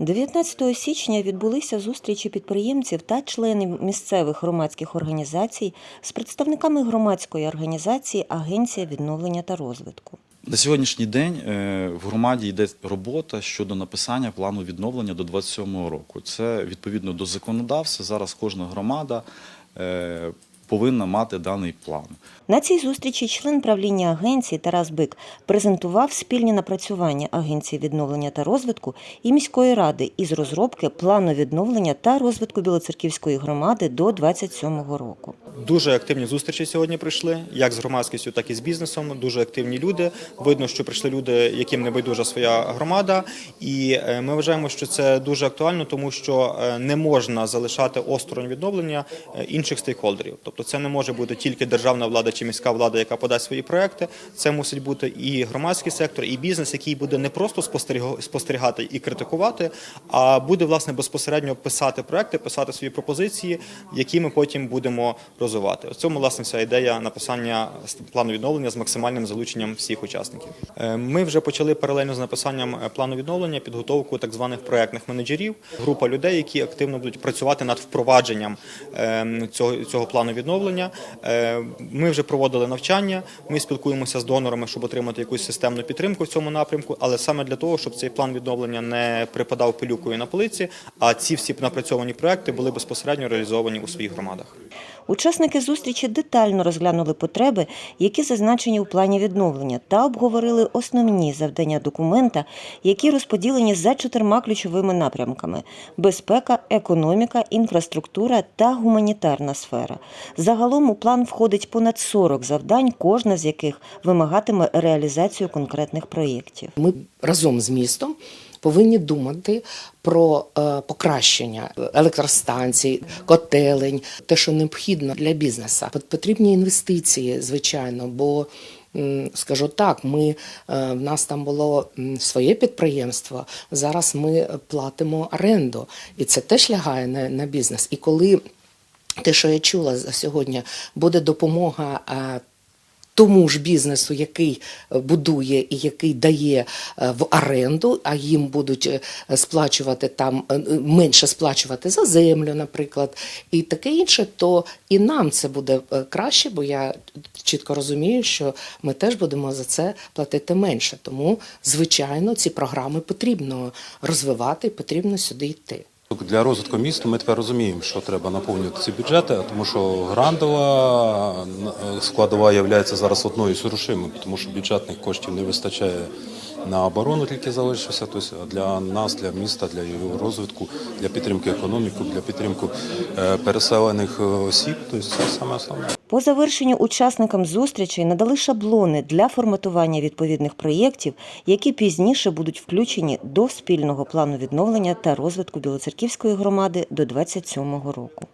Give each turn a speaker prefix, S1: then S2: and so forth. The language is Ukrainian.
S1: 19 січня відбулися зустрічі підприємців та членів місцевих громадських організацій з представниками громадської організації Агенція відновлення та розвитку.
S2: На сьогоднішній день е, в громаді йде робота щодо написання плану відновлення до 27-го року. Це відповідно до законодавства. Зараз кожна громада е, повинна мати даний план.
S1: На цій зустрічі член правління агенції Тарас Бик презентував спільні напрацювання Агенції відновлення та розвитку і міської ради із розробки плану відновлення та розвитку Білоцерківської громади до 27-го року.
S3: Дуже активні зустрічі сьогодні прийшли, як з громадськістю, так і з бізнесом. Дуже активні люди. Видно, що прийшли люди, яким не байдужа своя громада. І е, ми вважаємо, що це дуже актуально, тому що е, не можна залишати осторонь відновлення е, інших стейкхолдерів. Тобто, це не може бути тільки державна влада чи міська влада, яка подасть свої проекти. Це мусить бути і громадський сектор, і бізнес, який буде не просто спостеріг- спостерігати і критикувати, а буде власне безпосередньо писати проекти, писати свої пропозиції, які ми потім будемо розвивати. В цьому власне вся ідея написання плану відновлення з максимальним залученням всіх учасників. Е, Ми вже почали паралельно з написанням е, плану відновлення підготовку так званих проектних менеджерів. Група людей, які активно будуть працювати над впровадженням е, цього, цього плану відновлення. Е, Ми вже проводили навчання. Ми спілкуємося з донорами, щоб отримати якусь системну підтримку в цьому напрямку. Але саме для того, щоб цей план відновлення не припадав пилюкою на полиці, а ці всі напрацьовані проекти були безпосередньо реалізовані у своїх громадах.
S1: Учасники зустрічі детально розглянули потреби, які зазначені у плані відновлення, та обговорили основні завдання документа, які розподілені за чотирма ключовими напрямками: безпека, економіка, інфраструктура та гуманітарна сфера. Загалом у план входить понад 40 завдань, кожна з яких вимагатиме реалізацію конкретних проєктів.
S4: Ми разом з містом повинні думати про е, покращення електростанцій, котелень, те, що необхідно для бізнесу. Потрібні інвестиції, звичайно, бо. Скажу так, ми е, в нас там було своє підприємство. Зараз ми платимо оренду, і це теж лягає на, на бізнес. І коли те, що я чула сьогодні, буде допомога е, тому ж бізнесу, який е, будує і який дає е, в оренду, а їм будуть е, сплачувати там менше сплачувати за землю, наприклад, і таке інше, то і нам це буде краще, бо я чітко розумію, що ми теж будемо за це платити менше. Тому, звичайно, ці програми потрібно розвивати, потрібно сюди йти.
S5: Для розвитку міста ми тепер розуміємо, що треба наповнювати ці бюджети, тому що грантова е, складова є зараз одною з рушимих, тому що бюджетних коштів не вистачає на оборону, тільки залишився. Тобто для нас, для міста, для його розвитку, для підтримки економіки, для підтримки е, переселених е, осіб. Тобто це саме основне.
S1: По завершенню учасникам зустрічей надали шаблони для форматування відповідних проєктів, які пізніше будуть включені до спільного плану відновлення та розвитку Білоцерківської громади до 27-го року.